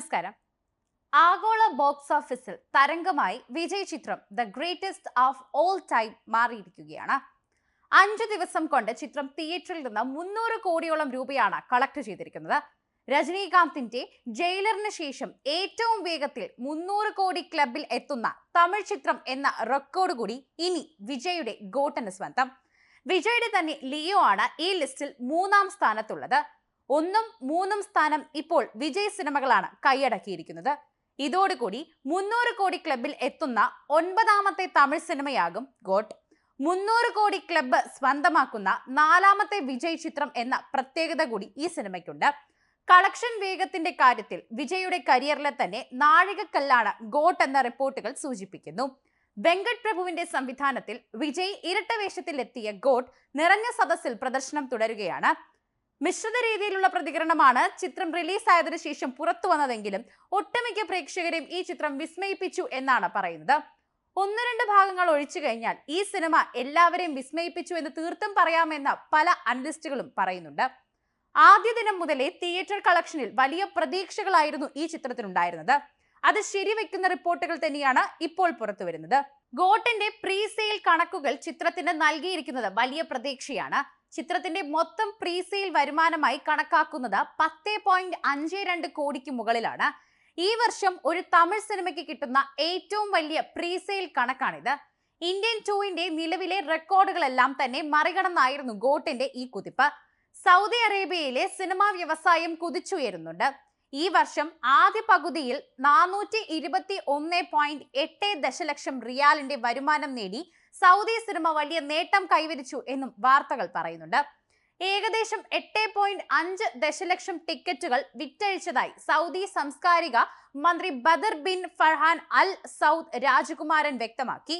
നമസ്കാരം. ആഗോള ബോക്സ് ഓഫീസിൽ തരംഗമായി വിജയ് ചിത്രം the greatest of all time മാറിയിരിക്കുകയാണ്. അഞ്ചു ദിവസം കൊണ്ട് ചിത്രം തിയേറ്ററിൽ നിന്ന് മുന്നൂറ് കോടിയോളം രൂപയാണ് കളക്ട് ചെയ്തിരിക്കുന്നത്. രജനീകാന്തിന്റെ ജയിലറിന് ശേഷം ഏറ്റവും വേഗത്തിൽ മുന്നൂറ് കോടി ക്ലബിൽ എത്തുന്ന തമിഴ് ചിത്രം എന്ന റെക്കോർഡ് കൂടി ഇനി വിജയുടെ ഗോട്ടന് സ്വന്തം. വിജയുടെ തന്നെ ലിയോ ആണ് ഈ ലിസ്റ്റിൽ മൂന്നാം സ്ഥാനത്തുള്ളത്. ഒന്നും മൂന്നും സ്ഥാനം ഇപ്പോൾ വിജയ് സിനിമകളാണ് കൈയടക്കിയിരിക്കുന്നത്. ഇതോടുകൂടി മുന്നൂറ് കോടി ക്ലബിൽ എത്തുന്ന ഒൻപതാമത്തെ തമിഴ് സിനിമയാകും ഗോട്ട്. മുന്നൂറ് കോടി ക്ലബ്ബ് സ്വന്തമാക്കുന്ന നാലാമത്തെ വിജയ് ചിത്രം എന്ന പ്രത്യേകത കൂടി ഈ സിനിമയ്ക്കുണ്ട്. കളക്ഷൻ വേഗത്തിന്റെ കാര്യത്തിൽ വിജയുടെ കരിയറിലെ തന്നെ നാഴികക്കല്ലാണ് ഗോട്ട് എന്ന റിപ്പോർട്ടുകൾ സൂചിപ്പിക്കുന്നു. വെങ്കട് പ്രഭുവിന്റെ സംവിധാനത്തിൽ വിജയ് ഇരട്ടവേഷത്തിൽ എത്തിയ ഗോട്ട് നിറഞ്ഞ സദസ്സിൽ പ്രദർശനം തുടരുകയാണ്. മിശ്രിത രീതിയിലുള്ള പ്രതികരണമാണ് ചിത്രം റിലീസായതിനു ശേഷം പുറത്തു വന്നതെങ്കിലും ഒട്ടുമിക്ക പ്രേക്ഷകരെയും ഈ ചിത്രം വിസ്മയിപ്പിച്ചു എന്നാണ് പറയുന്നത്. ഒന്ന് രണ്ട് ഭാഗങ്ങൾ ഒഴിച്ചു കഴിഞ്ഞാൽ ഈ സിനിമ എല്ലാവരെയും വിസ്മയിപ്പിച്ചു എന്ന് തീർത്തും പറയാമെന്ന പല അനലിസ്റ്റുകളും പറയുന്നുണ്ട്. ആദ്യ ദിനം മുതലേ തിയേറ്റർ കളക്ഷനിൽ വലിയ പ്രതീക്ഷകളായിരുന്നു ഈ ചിത്രത്തിനുണ്ടായിരുന്നത് അത് ശരിവെക്കുന്ന റിപ്പോർട്ടുകൾ തന്നെയാണ് ഇപ്പോൾ പുറത്തു വരുന്നത്. ഗോട്ടിന്റെ പ്രീ സെയിൽ കണക്കുകൾ ചിത്രത്തിന് നൽകിയിരിക്കുന്നത് വലിയ പ്രതീക്ഷയാണ്. ചിത്രത്തിന്റെ മൊത്തം പ്രീസെയിൽ വരുമാനമായി കണക്കാക്കുന്നത് പത്തേ പോയിന്റ് അഞ്ച് രണ്ട് കോടിക്ക് മുകളിലാണ്. ഈ വർഷം ഒരു തമിഴ് സിനിമയ്ക്ക് കിട്ടുന്ന ഏറ്റവും വലിയ പ്രീസെയിൽ കണക്കാണിത്. ഇന്ത്യൻ ടൂവിന്റെ നിലവിലെ റെക്കോർഡുകളെല്ലാം തന്നെ മറികടന്നായിരുന്നു ഗോട്ടിന്റെ ഈ കുതിപ്പ്. സൗദി അറേബ്യയിലെ സിനിമാ വ്യവസായം കുതിച്ചുയരുന്നുണ്ട്. ഈ വർഷം ആദ്യ പകുതിയിൽ നാനൂറ്റി ഇരുപത്തി ഒന്ന് പോയിന്റ് എട്ട് ദശലക്ഷം റിയാലിന്റെ വരുമാനം നേടി സൗദി സിനിമ വലിയ നേട്ടം കൈവരിച്ചു എന്നും വാർത്തകൾ പറയുന്നുണ്ട്. ഏകദേശം എട്ട് പോയിന്റ് അഞ്ച് ദശലക്ഷം ടിക്കറ്റുകൾ വിറ്റഴിച്ചതായി സൗദി സംസ്കാരിക മന്ത്രി Badr bin Farhan Al Saud രാജകുമാരൻ വ്യക്തമാക്കി.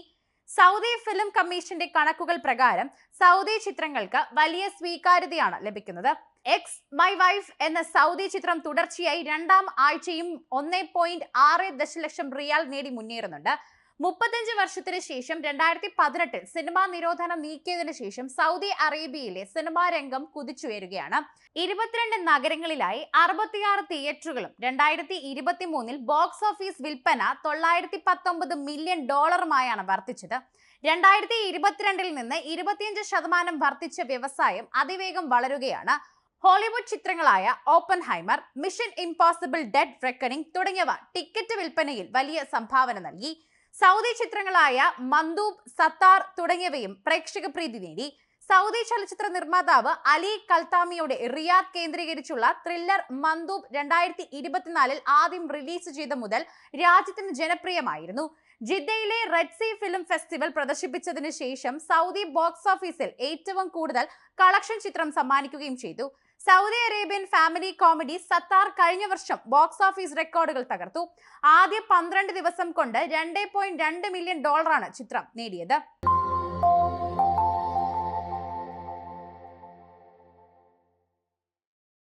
സൗദി ഫിലിം കമ്മീഷന്റെ കണക്കുകൾ പ്രകാരം സൗദി ചിത്രങ്ങൾക്ക് വലിയ സ്വീകാര്യതയാണ് ലഭിക്കുന്നത്. എക്സ് മൈ വൈഫ് എന്ന സൗദി ചിത്രം തുടർച്ചയായി രണ്ടാം ആഴ്ചയും ഒന്നേ പോയിന്റ് ആറ് ദശലക്ഷം റിയാൽ നേടി മുന്നേറുന്നുണ്ട്. മുപ്പത്തഞ്ച് വർഷത്തിന് ശേഷം രണ്ടായിരത്തി പതിനെട്ടിൽ സിനിമാ നിരോധനം നീക്കിയതിനു ശേഷം സൗദി അറേബ്യയിലെ സിനിമാ രംഗം കുതിച്ചുയരുകയാണ്. ഇരുപത്തിരണ്ട് നഗരങ്ങളിലായി അറുപത്തിയാറ് തിയേറ്ററുകളും രണ്ടായിരത്തി ഇരുപത്തി മൂന്നിൽ ബോക്സ് ഓഫീസ് വിൽപ്പന തൊള്ളായിരത്തി പത്തൊമ്പത് മില്യൺ ഡോളറുമായാണ് വർദ്ധിച്ചത്. രണ്ടായിരത്തി ഇരുപത്തിരണ്ടിൽ നിന്ന് ഇരുപത്തിയഞ്ച് ശതമാനം വർദ്ധിച്ച വ്യവസായം അതിവേഗം വളരുകയാണ്. Hollywood ചിത്രങ്ങളായ Oppenheimer mission impossible dead reckoning തുടങ്ങിയവ ടിക്കറ്റ് വിൽപ്പനയിൽ വലിയ സംഭാവന നൽകി. സൗദി ചിത്രങ്ങളായ മന്ദൂബ് സത്താർ തുടങ്ങിയവയും പ്രേക്ഷക പ്രീതി നേടി. സൗദി ചലച്ചിത്ര നിർമ്മാതാവ് അലി കൽത്താമിയുടെ റിയാദ് കേന്ദ്രീകരിച്ചുള്ള ത്രില്ലർ മന്ദൂബ് രണ്ടായിരത്തി ഇരുപത്തിനാലിൽ ആദ്യം റിലീസ് ചെയ്ത മുതൽ രാജ്യത്തിന് ജനപ്രിയമായിരുന്നു. ജിദ്ദയിലെ റെഡ് സീ ഫിലിം ഫെസ്റ്റിവൽ പ്രദർശിപ്പിച്ചതിന് ശേഷം സൗദി ബോക്സ് ഓഫീസിൽ ഏറ്റവും കൂടുതൽ കളക്ഷൻ ചിത്രം സമ്മാനിക്കുകയും ചെയ്തു. Saudi Arabian family comedy Sattar കഴിഞ്ഞ വർഷം ബോക്സ് ഓഫീസ് റെക്കോർഡുകൾ തകർത്തു. ആദ്യ പന്ത്രണ്ട് ദിവസം കൊണ്ട് രണ്ട് മില്യൺ ഡോളറാണ് ചിത്രം നേടിയത്.